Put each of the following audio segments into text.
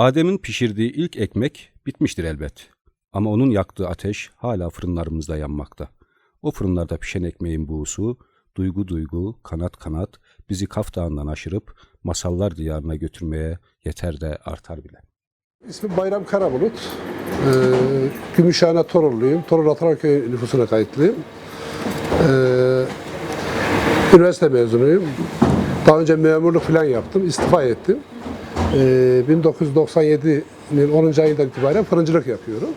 Adem'in pişirdiği ilk ekmek bitmiştir elbet. Ama onun yaktığı ateş hala fırınlarımızda yanmakta. O fırınlarda pişen ekmeğin buğusu, duygu duygu, kanat kanat bizi Kaf Dağı'ndan aşırıp masallar diyarına götürmeye yeter de artar bile. İsmim Bayram Karabulut. Ee, Gümüşhane Torunluyum. Torun Atalarköy nüfusuna kayıtlıyım. Ee, üniversite mezunuyum. Daha önce memurluk falan yaptım. istifa ettim. Ee, 1997'nin 10. ayından itibaren fırıncılık yapıyorum.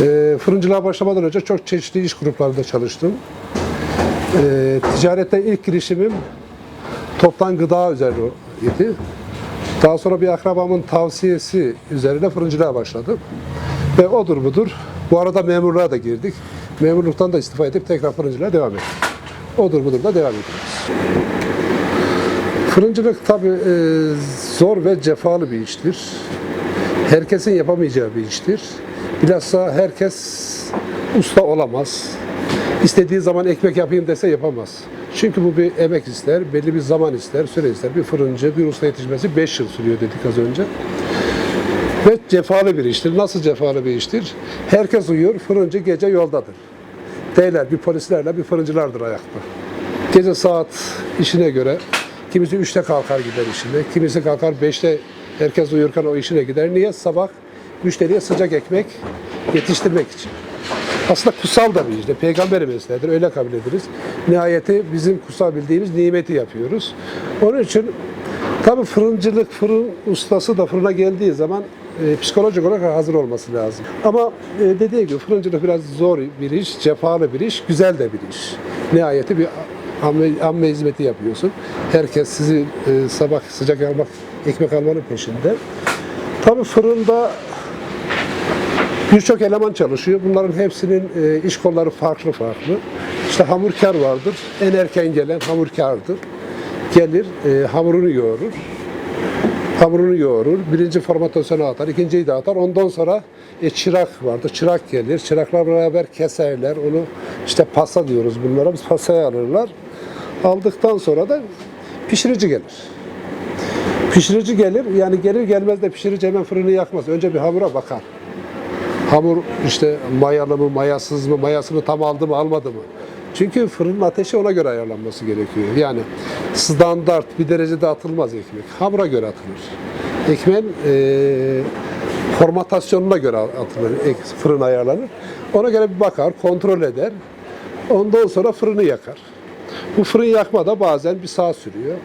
Ee, fırıncılığa başlamadan önce çok çeşitli iş gruplarında çalıştım. Ee, ticarette ilk girişimim toptan gıda üzerine idi. Daha sonra bir akrabamın tavsiyesi üzerine fırıncılığa başladım. Ve odur budur. Bu arada memurluğa da girdik. Memurluktan da istifa edip tekrar fırıncılığa devam ettik. Odur budur da devam ediyoruz. Fırıncılık tabii e, zor ve cefalı bir iştir. Herkesin yapamayacağı bir iştir. Bilhassa herkes usta olamaz. İstediği zaman ekmek yapayım dese yapamaz. Çünkü bu bir emek ister, belli bir zaman ister, süre ister. Bir fırıncı, bir usta yetişmesi 5 yıl sürüyor dedik az önce. Ve cefalı bir iştir. Nasıl cefalı bir iştir? Herkes uyuyor, fırıncı gece yoldadır. Beyler bir polislerle bir fırıncılardır ayakta. Gece saat işine göre kimisi 3'te kalkar gider işine, kimisi kalkar 5'te herkes uyurken o işine gider. Niye? Sabah müşteriye sıcak ekmek yetiştirmek için. Aslında kutsal da bir işte. Peygamberin mesleğidir. Öyle kabul ederiz. Nihayeti bizim kutsal bildiğimiz nimeti yapıyoruz. Onun için tabii fırıncılık, fırın ustası da fırına geldiği zaman e, psikolojik olarak hazır olması lazım. Ama e, dediği gibi fırıncılık biraz zor bir iş, cefalı bir iş, güzel de bir iş. Nihayeti bir amme, amme hizmeti yapıyorsun. Herkes sizi e, sabah sıcak almak, ekmek almanın peşinde. Tabii fırında Birçok eleman çalışıyor. Bunların hepsinin e, iş kolları farklı farklı. İşte hamurkar vardır. En erken gelen hamurkardır. Gelir, e, hamurunu yoğurur. Hamurunu yoğurur. Birinci formatasyonu atar, ikinciyi de atar. Ondan sonra e, çırak vardır. Çırak gelir. Çıraklar beraber keserler. Onu işte pasa diyoruz bunlara. Biz pasaya alırlar. Aldıktan sonra da pişirici gelir. Pişirici gelir. Yani gelir gelmez de pişirici hemen fırını yakmaz. Önce bir hamura bakar. Hamur işte mayalı mı, mayasız mı, mayasını tam aldı mı, almadı mı? Çünkü fırının ateşi ona göre ayarlanması gerekiyor. Yani standart bir derecede atılmaz ekmek. Hamura göre atılır. Ekmeğin e, formatasyonuna göre atılır, fırın ayarlanır. Ona göre bir bakar, kontrol eder. Ondan sonra fırını yakar. Bu fırın yakma da bazen bir saat sürüyor.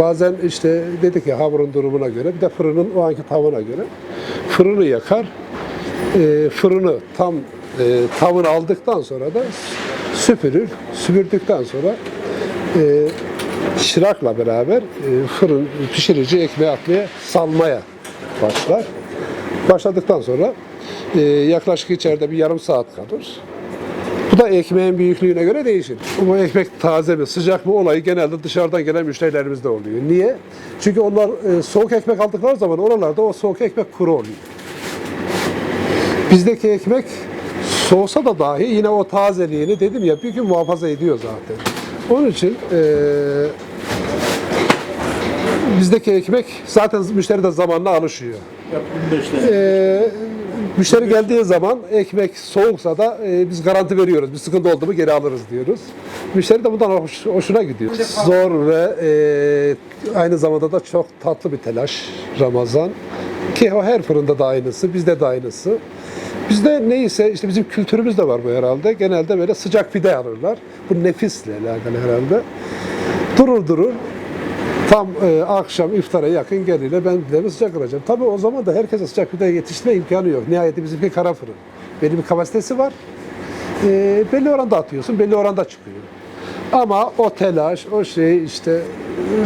Bazen işte dedik ya hamurun durumuna göre bir de fırının o anki tavına göre fırını yakar e, fırını tam e, tavır aldıktan sonra da süpürür. Süpürdükten sonra e, çırakla beraber e, fırın pişirici ekmeği atmaya salmaya başlar. Başladıktan sonra e, yaklaşık içeride bir yarım saat kalır. Bu da ekmeğin büyüklüğüne göre değişir. Bu ekmek taze mi, sıcak mı olayı genelde dışarıdan gelen müşterilerimizde oluyor. Niye? Çünkü onlar e, soğuk ekmek aldıkları zaman oralarda o soğuk ekmek kuru oluyor. Bizdeki ekmek soğusa da dahi yine o tazeliğini dedim ya bir gün muhafaza ediyor zaten. Onun için eee bizdeki ekmek zaten müşteri de zamanla alışıyor. Eee müşteri geldiği zaman ekmek soğuksa da e, biz garanti veriyoruz. Bir sıkıntı oldu mu geri alırız diyoruz. Müşteri de bundan hoş- hoşuna gidiyor. Zor ve e, aynı zamanda da çok tatlı bir telaş Ramazan. Ki o her fırında da aynısı, bizde de aynısı. Bizde neyse işte bizim kültürümüz de var bu herhalde. Genelde böyle sıcak pide alırlar. Bu nefisle alakalı herhalde. Durur durur. Tam e, akşam iftara yakın gelirler ben pidemi sıcak alacağım. Tabii o zaman da herkese sıcak pide yetiştirme imkanı yok. Nihayet bizimki kara fırın. Belli bir kapasitesi var. E, belli oranda atıyorsun, belli oranda çıkıyor. Ama o telaş, o şey işte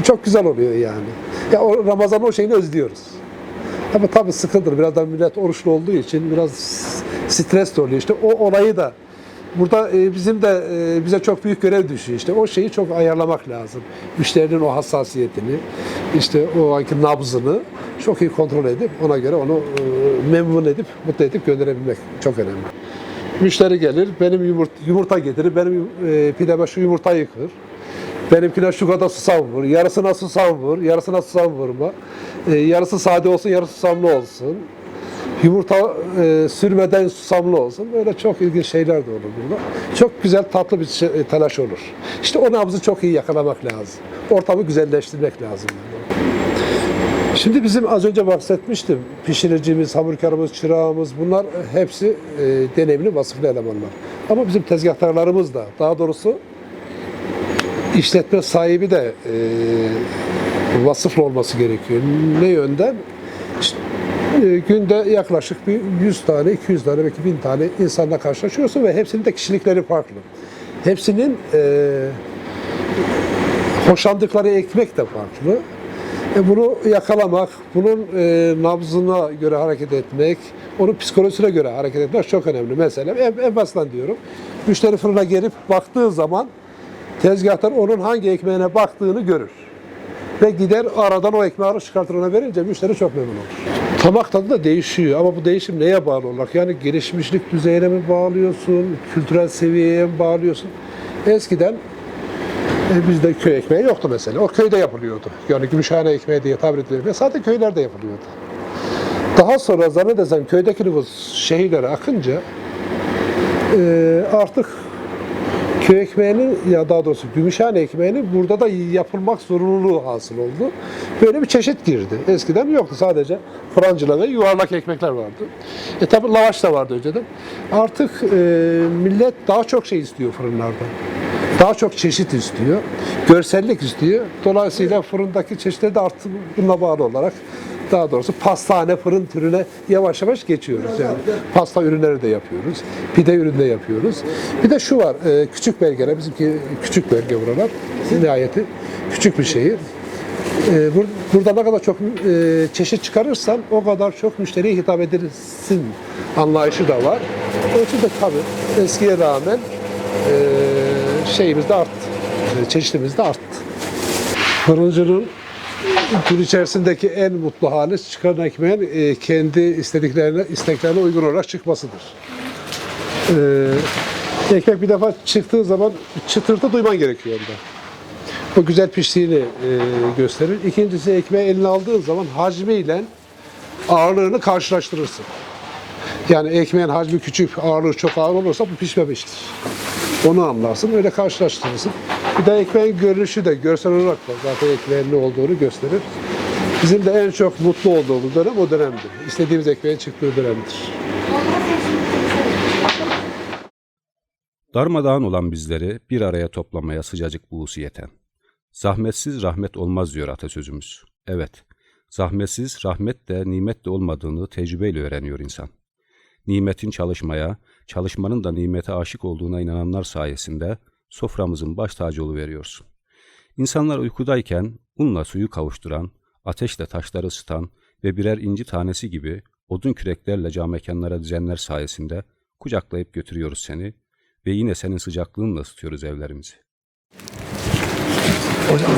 e, çok güzel oluyor yani. Ya o Ramazan o şeyini özlüyoruz. Ama tabii sıkıntıdır. Biraz da millet oruçlu olduğu için biraz stres de oluyor. İşte o olayı da burada e, bizim de e, bize çok büyük görev düşüyor. İşte o şeyi çok ayarlamak lazım. Müşterinin o hassasiyetini, işte o anki nabzını çok iyi kontrol edip ona göre onu e, memnun edip, mutlu edip gönderebilmek çok önemli. Müşteri gelir, benim yumurta, yumurta getirir, benim e, pideme şu yumurtayı kır. Benimkine şu kadar susam vur, yarısına susam vur, yarısına susam vurma. Ee, yarısı sade olsun, yarısı susamlı olsun. Yumurta e, sürmeden susamlı olsun. Böyle çok ilginç şeyler de olur burada. Çok güzel tatlı bir şey- e, telaş olur. İşte o nabzı çok iyi yakalamak lazım. Ortamı güzelleştirmek lazım. Şimdi bizim az önce bahsetmiştim. Pişiricimiz, hamurkarımız, çırağımız bunlar hepsi e, deneyimli vasıflı elemanlar. Ama bizim tezgahtarlarımız da daha doğrusu işletme sahibi de e, vasıflı olması gerekiyor. Ne yönden? İşte, e, günde yaklaşık bir 100 tane, 200 tane, belki 1000 tane insanla karşılaşıyorsun ve hepsinin de kişilikleri farklı. Hepsinin e, hoşlandıkları ekmek de farklı. E, bunu yakalamak, bunun e, nabzına göre hareket etmek, onun psikolojisine göre hareket etmek çok önemli. Mesela en, en basitinden diyorum, müşteri fırına gelip baktığı zaman tezgahtar onun hangi ekmeğine baktığını görür. Ve gider aradan o ekmeği alır çıkartır ona verince müşteri çok memnun olur. Tamak tadı da değişiyor ama bu değişim neye bağlı olarak? Yani gelişmişlik düzeyine mi bağlıyorsun, kültürel seviyeye mi bağlıyorsun? Eskiden e, bizde köy ekmeği yoktu mesela. O köyde yapılıyordu. Yani Gümüşhane ekmeği diye tabir ediliyor. Sadece köylerde yapılıyordu. Daha sonra zannedersem köydeki nüfus şehirlere akınca e, artık köy ekmeğinin ya daha doğrusu Gümüşhane ekmeğinin burada da yapılmak zorunluluğu hasıl oldu. Böyle bir çeşit girdi. Eskiden yoktu sadece francıla ve yuvarlak ekmekler vardı. E tabi lavaş da vardı önceden. Artık e, millet daha çok şey istiyor fırınlardan. Daha çok çeşit istiyor. Görsellik istiyor. Dolayısıyla fırındaki çeşitleri de artık bununla bağlı olarak daha doğrusu pastane fırın türüne yavaş yavaş geçiyoruz. Yani pasta ürünleri de yapıyoruz. Pide ürünü de yapıyoruz. Bir de şu var. e, küçük belgeler. Bizimki küçük belge buralar. Nihayeti küçük bir şehir. E, bur- burada ne kadar çok e, çeşit çıkarırsan o kadar çok müşteriye hitap edersin anlayışı da var. Onun için de tabii eskiye rağmen şeyimiz de arttı. E, çeşitimiz de arttı. Fırıncının gün içerisindeki en mutlu hali çıkan ekmeğin e, kendi istediklerine, isteklerine uygun olarak çıkmasıdır. E, ekmek bir defa çıktığı zaman çıtırtı duyman gerekiyor onda. O güzel piştiğini e, gösterir. İkincisi ekmeği eline aldığın zaman hacmiyle ağırlığını karşılaştırırsın. Yani ekmeğin hacmi küçük, ağırlığı çok ağır olursa bu pişmemiştir. Onu anlarsın, öyle karşılaştırırsın. Bir de ekmeğin görünüşü de görsel olarak da zaten ekmeğin ne olduğunu gösterir. Bizim de en çok mutlu olduğumuz dönem o dönemdir. İstediğimiz ekmeğin çıktığı dönemdir. Darmadağın olan bizleri bir araya toplamaya sıcacık buğusu yeten. Zahmetsiz rahmet olmaz diyor atasözümüz. Evet, zahmetsiz rahmet de nimet de olmadığını tecrübeyle öğreniyor insan. Nimetin çalışmaya, çalışmanın da nimete aşık olduğuna inananlar sayesinde soframızın baş tacı veriyorsun. İnsanlar uykudayken unla suyu kavuşturan, ateşle taşları ısıtan ve birer inci tanesi gibi odun küreklerle cam mekanlara düzenler sayesinde kucaklayıp götürüyoruz seni ve yine senin sıcaklığınla ısıtıyoruz evlerimizi. Hocam